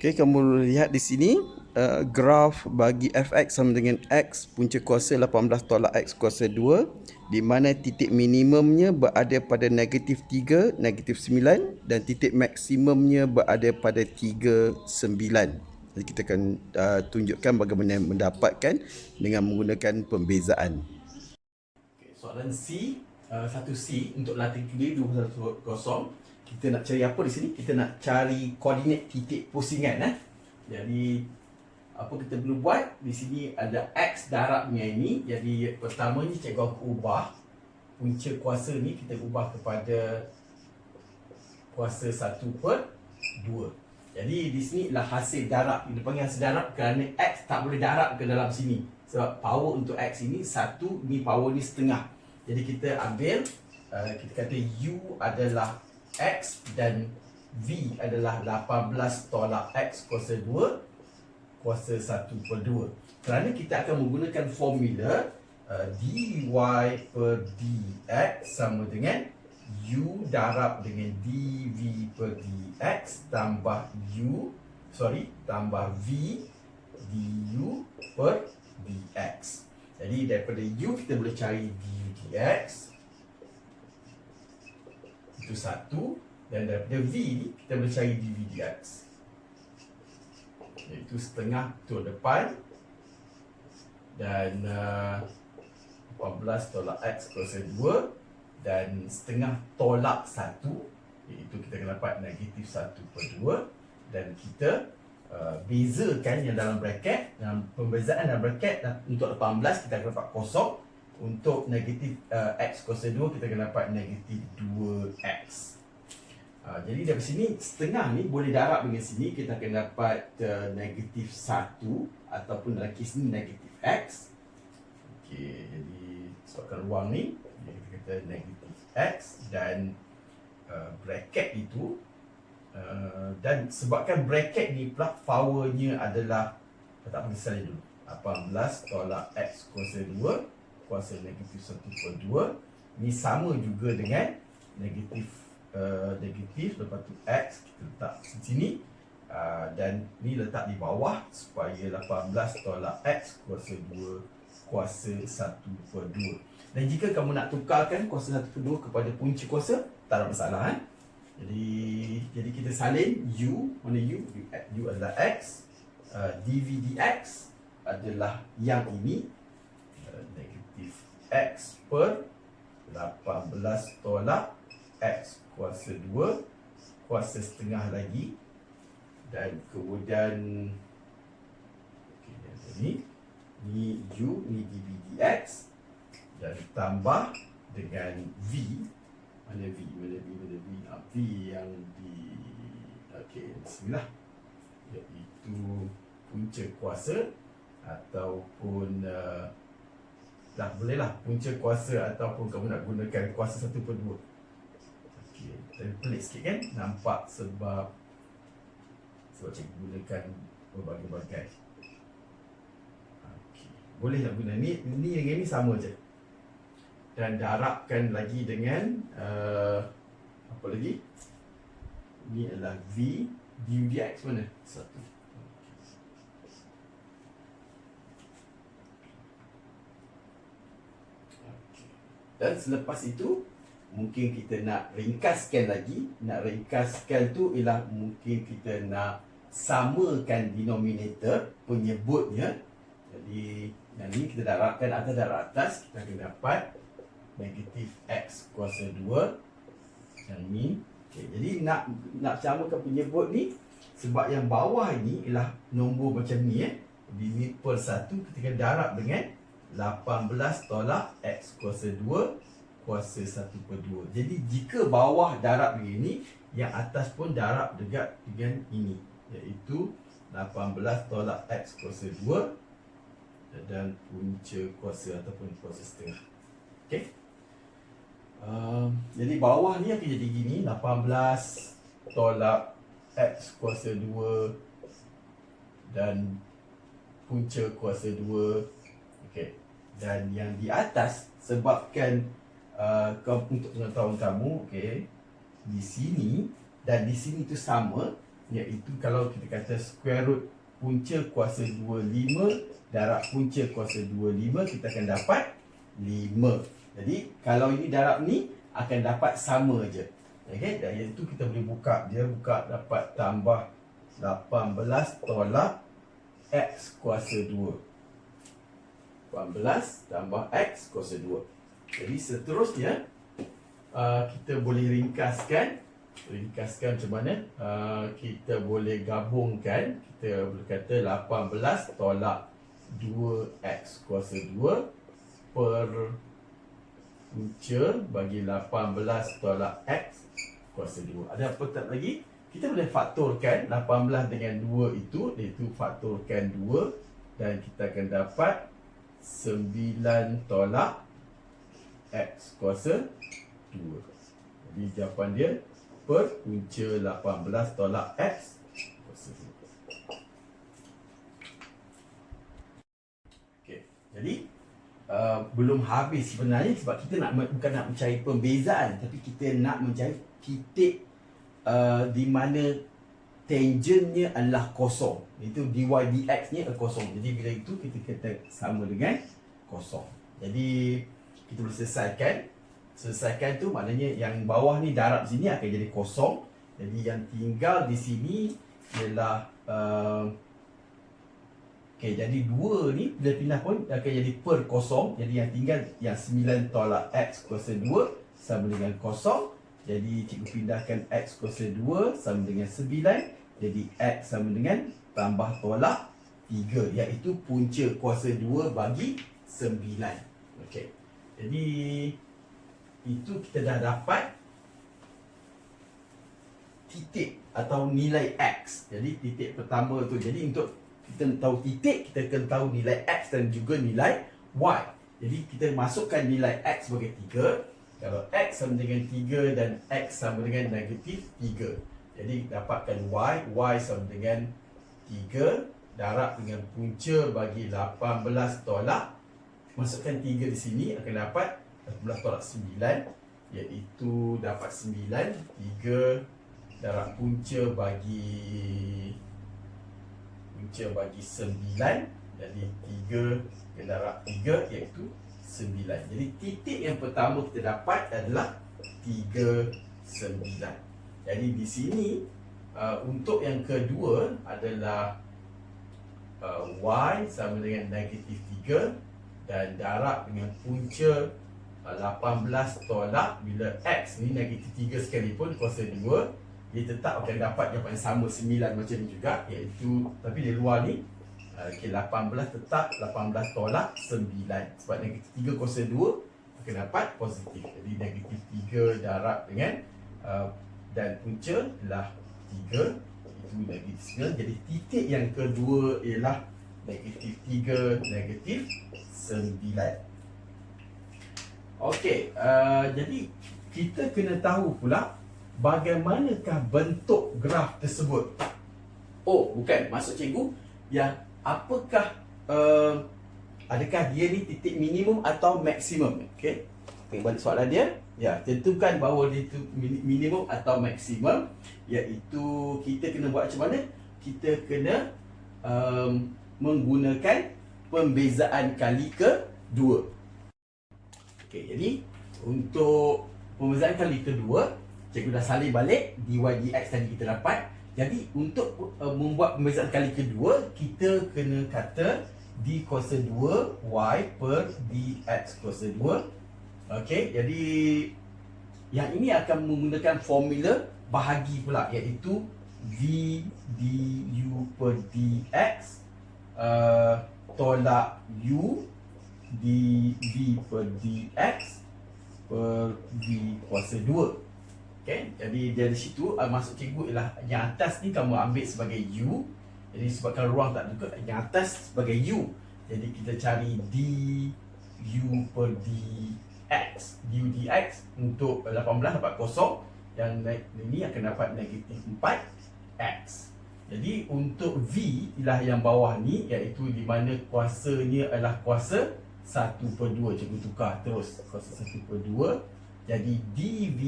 Okey, kamu lihat di sini uh, graf bagi fx sama dengan x punca kuasa 18 tolak x kuasa 2 di mana titik minimumnya berada pada negatif 3, negatif 9 dan titik maksimumnya berada pada 3, 9. Jadi kita akan uh, tunjukkan bagaimana mendapatkan dengan menggunakan pembezaan. Okay, soalan C, uh, satu C untuk latih kedua 210 kita nak cari apa di sini? Kita nak cari koordinat titik pusingan eh. Jadi apa kita perlu buat? Di sini ada x darabnya ini. Jadi pertama ni cikgu aku ubah punca kuasa ni kita ubah kepada kuasa 1 per 2. Jadi di sini ialah hasil darab. Kita panggil hasil darab kerana x tak boleh darab ke dalam sini. Sebab power untuk x ini satu, ni power ni setengah. Jadi kita ambil uh, kita kata u adalah X dan V adalah 18 tolak X kuasa 2 kuasa 1 per 2 kerana kita akan menggunakan formula uh, dy per dx sama dengan u darab dengan dv per dx tambah u sorry tambah v du per dx jadi daripada u kita boleh cari du dx itu satu dan daripada V ni kita boleh cari dV dx iaitu setengah tu depan dan uh, 14 tolak X kuasa 2 dan setengah tolak 1 iaitu kita akan dapat negatif 1 per 2 dan kita uh, bezakan yang dalam bracket dalam pembezaan dalam bracket untuk 18 kita akan dapat kosong untuk negatif uh, x kuasa 2 kita akan dapat negatif 2x. Uh, jadi dari sini setengah ni boleh darab dengan sini kita akan dapat uh, negatif 1 ataupun dalam kes ni negatif x. Okey, jadi sebabkan ruang ni jadi kita kata negatif x dan uh, bracket itu uh, dan sebabkan bracket ni pula powernya adalah tak pergi salin dulu 18 tolak x kuasa 2 kuasa negatif 1 per 2 Ini sama juga dengan negatif uh, negatif lepas tu X kita letak di sini uh, dan ni letak di bawah supaya 18 tolak X kuasa 2 kuasa 1 per 2 dan jika kamu nak tukarkan kuasa 1 per 2 kepada punca kuasa tak ada masalah eh? jadi jadi kita salin U mana U? U, U adalah X uh, dV dx adalah yang ini X per 18 tolak X kuasa 2 Kuasa setengah lagi. Dan kemudian okay, Ni Ni U Ni dV dx Dan tambah Dengan V. Mana V Mana V Mana V? Ah, V yang di Okey Bismillah. Iaitu Punca kuasa Ataupun uh, Dah boleh lah punca kuasa ataupun kamu nak gunakan kuasa satu per dua. Okey, tapi pelik sikit kan? Nampak sebab Sebab cikgu gunakan berbagai-bagai. Okey, boleh nak guna. Ni Ni dengan ni sama je. Dan darabkan lagi dengan uh, Apa lagi? Ni adalah V du dx mana? Satu Dan selepas itu Mungkin kita nak ringkaskan lagi. Nak ringkaskan tu ialah Mungkin kita nak Samakan denominator Penyebutnya. Jadi Yang ni kita darabkan atas darab atas Kita akan dapat Negatif X kuasa 2 Yang ni okay, Jadi nak Nak samakan penyebut ni Sebab yang bawah ni Ialah nombor macam ni eh. Di per 1 Kita akan darab dengan 18 tolak X kuasa 2 kuasa 1 per 2 Jadi jika bawah darab begini Yang atas pun darab dekat dengan ini Iaitu 18 tolak X kuasa 2 Dan punca kuasa ataupun kuasa setengah. Okay um, Jadi bawah ni akan jadi gini 18 tolak X kuasa 2 Dan punca kuasa 2 Okay. Dan yang di atas sebabkan uh, untuk pengetahuan kamu, okay, di sini dan di sini tu sama, iaitu kalau kita kata square root punca kuasa 25 darab punca kuasa 25 kita akan dapat 5. Jadi kalau ini darab ni akan dapat sama je. Okey, dan itu kita boleh buka dia buka dapat tambah 18 tolak x kuasa 2. 18 tambah x kuasa 2. Jadi seterusnya uh, kita boleh ringkaskan ringkaskan macam mana uh, kita boleh gabungkan kita boleh kata 18 tolak 2x kuasa 2 per punca bagi 18 tolak x kuasa 2. Ada apa tak lagi? Kita boleh faktorkan 18 dengan 2 itu, iaitu faktorkan 2 dan kita akan dapat 9 tolak x kuasa 2. Jadi jawapan dia per punca 18 tolak x kuasa 2. Okey. Jadi uh, belum habis sebenarnya sebab kita nak bukan nak mencari pembezaan tapi kita nak mencari titik uh, di mana tangennya adalah kosong. Itu dy dx adalah kosong. Jadi bila itu kita kata sama dengan kosong. Jadi kita boleh selesaikan. Selesaikan tu maknanya yang bawah ni darab sini akan jadi kosong. Jadi yang tinggal di sini ialah uh, Okay, jadi dua ni bila pindah pun akan jadi per kosong. Jadi yang tinggal yang 9 tolak x kuasa 2 sama dengan kosong. Jadi cikgu pindahkan X kuasa 2 sama dengan 9 Jadi X sama dengan tambah tolak 3 Iaitu punca kuasa 2 bagi 9 Okey. Jadi itu kita dah dapat titik atau nilai X. Jadi titik pertama tu. Jadi untuk kita tahu titik kita kena tahu nilai X dan juga nilai Y. Jadi kita masukkan nilai X sebagai 3 kalau X sama dengan 3 dan X sama dengan negatif 3 Jadi dapatkan Y Y sama dengan 3 Darab dengan punca bagi 18 tolak Masukkan 3 di sini akan dapat 18 tolak 9 Iaitu dapat 9 3 darab punca bagi Punca bagi 9 Jadi 3 darab 3 iaitu 9. Jadi titik yang pertama kita dapat adalah 39. Jadi di sini uh, untuk yang kedua adalah uh, y sama dengan negatif 3 dan darab dengan punca uh, 18 tolak bila x ni negatif 3 sekalipun kuasa 2 dia tetap akan dapat jawapan sama 9 macam ni juga iaitu tapi di luar ni Okey, 18 tetap 18 tolak 9 Sebab negatif 3 kuasa 2 akan dapat positif. Jadi negatif 3 darab dengan uh, Dan punca adalah 3 Itu negatif 9 Jadi titik yang kedua ialah Negatif 3, negatif 9 Okey, uh, jadi kita kena tahu pula Bagaimanakah bentuk graf tersebut? Oh, bukan, maksud cikgu Yang apakah uh, adakah dia ni titik minimum atau maksimum? Okey tengok balik soalan dia ya tentukan bahawa dia itu minimum atau maksimum iaitu kita kena buat macam mana? Kita kena um, menggunakan pembezaan kali ke dua okey jadi untuk pembezaan kali kedua cikgu dah salin balik dy dx tadi kita dapat. Jadi untuk uh, membuat pembezaan kali kedua Kita kena kata D kuasa 2 Y per DX kuasa 2 Okey, jadi Yang ini akan menggunakan formula bahagi pula Iaitu V DU per DX uh, Tolak U DV per DX Per V kuasa 2 Okay, jadi dari situ uh, masuk cikgu ialah yang atas ni kamu ambil sebagai U. Jadi sebab kalau ruang tak cukup, yang atas sebagai U. Jadi kita cari D U per DX. D U DX untuk 18 dapat kosong. Yang ini akan dapat negatif 4 X. Jadi untuk V ialah yang bawah ni iaitu di mana kuasanya adalah kuasa 1 per 2. Cikgu tukar terus kuasa 1 per 2. Jadi DV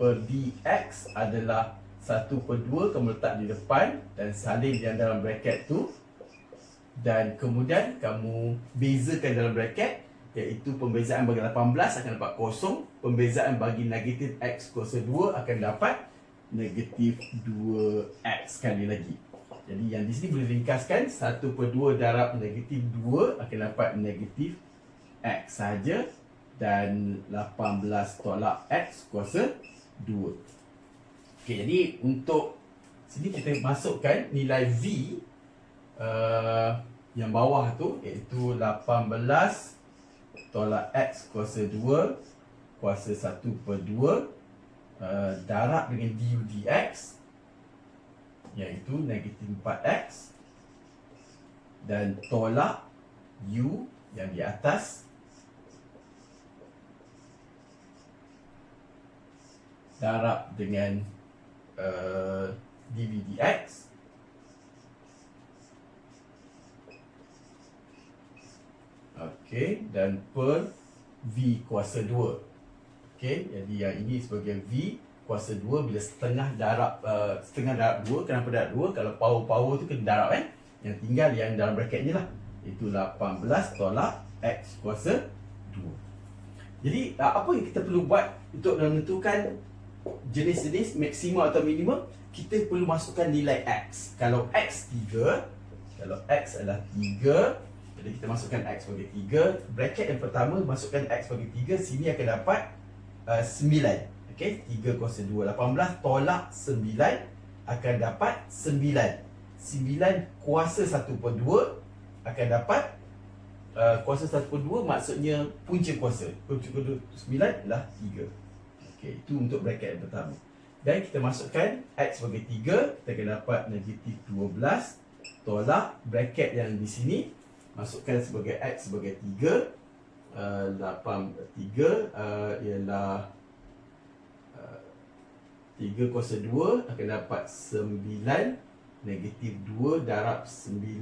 per dx adalah 1 per 2 kamu letak di depan dan salin yang dalam bracket tu dan kemudian kamu bezakan dalam bracket iaitu pembezaan bagi 18 akan dapat kosong pembezaan bagi negatif x kuasa 2 akan dapat negatif 2x sekali lagi. Jadi yang di sini boleh ringkaskan 1 per 2 darab negatif 2 akan dapat negatif x saja dan 18 tolak x kuasa 2 Okey, jadi untuk sini kita masukkan nilai V uh, yang bawah tu iaitu 18 tolak X kuasa 2 kuasa 1 per 2 uh, darab dengan du dx iaitu negatif 4x dan tolak u yang di atas darab dengan uh, dv dx Okey, dan per V kuasa 2. Okey, jadi yang ini sebagai V kuasa 2 bila setengah darab uh, setengah darab 2, kenapa darab 2? Kalau power-power tu kena darab eh. Yang tinggal yang dalam bracket ni lah. Itu 18 tolak X kuasa 2. Jadi uh, apa yang kita perlu buat untuk menentukan jenis-jenis maksimum atau minimum? Kita perlu masukkan nilai X. Kalau X 3, kalau X adalah 3, jadi kita masukkan X sebagai 3 Bracket yang pertama masukkan X sebagai 3 Sini akan dapat uh, 9 okay? 3 kuasa 2 18 tolak 9 Akan dapat 9 9 kuasa 1 per 2 Akan dapat uh, Kuasa 1 per 2 maksudnya punca kuasa. Punca kuasa 9 adalah 3 okay, Itu untuk bracket yang pertama. Dan kita masukkan X sebagai 3 Kita akan dapat negatif 12 Tolak bracket yang di sini masukkan sebagai X sebagai 3 uh, 8 3 uh, ialah uh, 3 kuasa 2 akan dapat 9 negatif 2 darab 9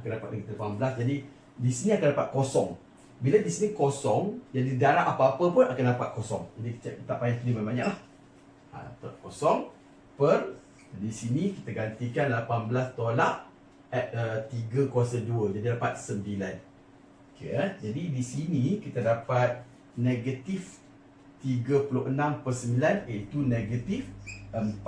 akan dapat negatif 18 jadi di sini akan dapat kosong. Bila di sini kosong jadi darab apa-apa pun akan dapat kosong. Jadi kita tak payah tulis banyak lah. Ha, kosong. Per di sini kita gantikan 18 tolak at, uh, 3 kuasa 2 jadi dapat 9 okay, eh? jadi di sini kita dapat negatif 36 per 9 iaitu negatif 4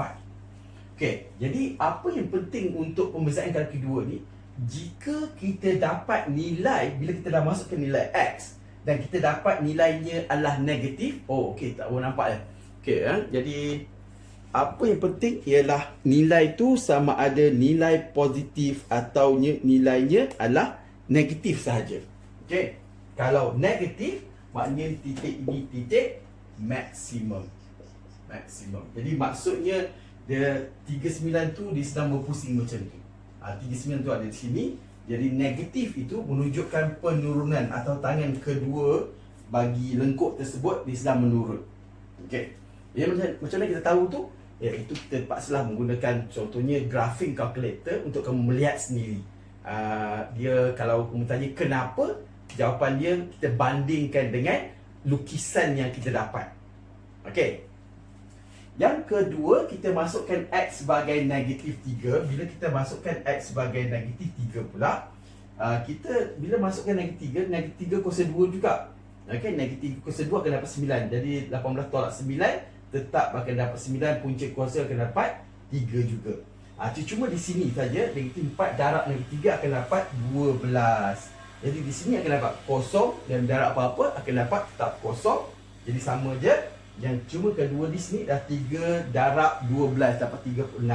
okay, jadi apa yang penting untuk pembezaan kali kedua ni jika kita dapat nilai bila kita dah masukkan nilai X dan kita dapat nilainya adalah negatif oh okey tak boleh nampak ya okey eh? jadi apa yang penting ialah nilai tu sama ada nilai positif atau nilainya adalah negatif sahaja. Okey. Kalau negatif maknanya titik ini titik maksimum. Maksimum. Jadi maksudnya dia 39 tu dia sedang berpusing macam tu. Ha, 39 tu ada di sini. Jadi negatif itu menunjukkan penurunan atau tangan kedua bagi lengkuk tersebut dia sedang menurun. Okey. Jadi macam, macam mana kita tahu tu? Iaitu kita terpaksalah menggunakan contohnya graphing calculator untuk kamu melihat sendiri. Uh, dia kalau kamu tanya kenapa, jawapan dia kita bandingkan dengan lukisan yang kita dapat. Okey. Yang kedua, kita masukkan X sebagai negatif 3. Bila kita masukkan X sebagai negatif 3 pula, uh, kita bila masukkan negatif 3, negatif 3 kuasa 2 juga. Okey, negatif kuasa 2 akan dapat 9. Jadi 18 tolak 9 tetap akan dapat 9 punca kuasa akan dapat 3 juga. Ah ha, cuma di sini saja negatif 4 darab negatif 3 akan dapat 12. Jadi di sini akan dapat kosong dan darab apa-apa akan dapat tetap kosong. Jadi sama je. Yang cuma kedua di sini dah 3 darab 12 dapat 36.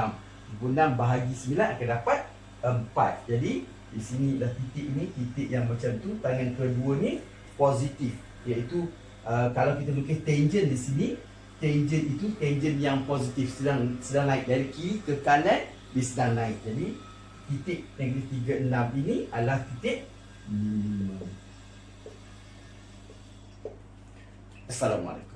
36 bahagi 9 akan dapat 4. Jadi di sini dah titik ini titik yang macam tu tangan kedua ni positif iaitu uh, kalau kita lukis tangent di sini tangent itu tangent yang positif sedang sedang naik dari kiri ke kanan dia sedang naik. Jadi titik negatif 36 ini adalah titik minimum. Assalamualaikum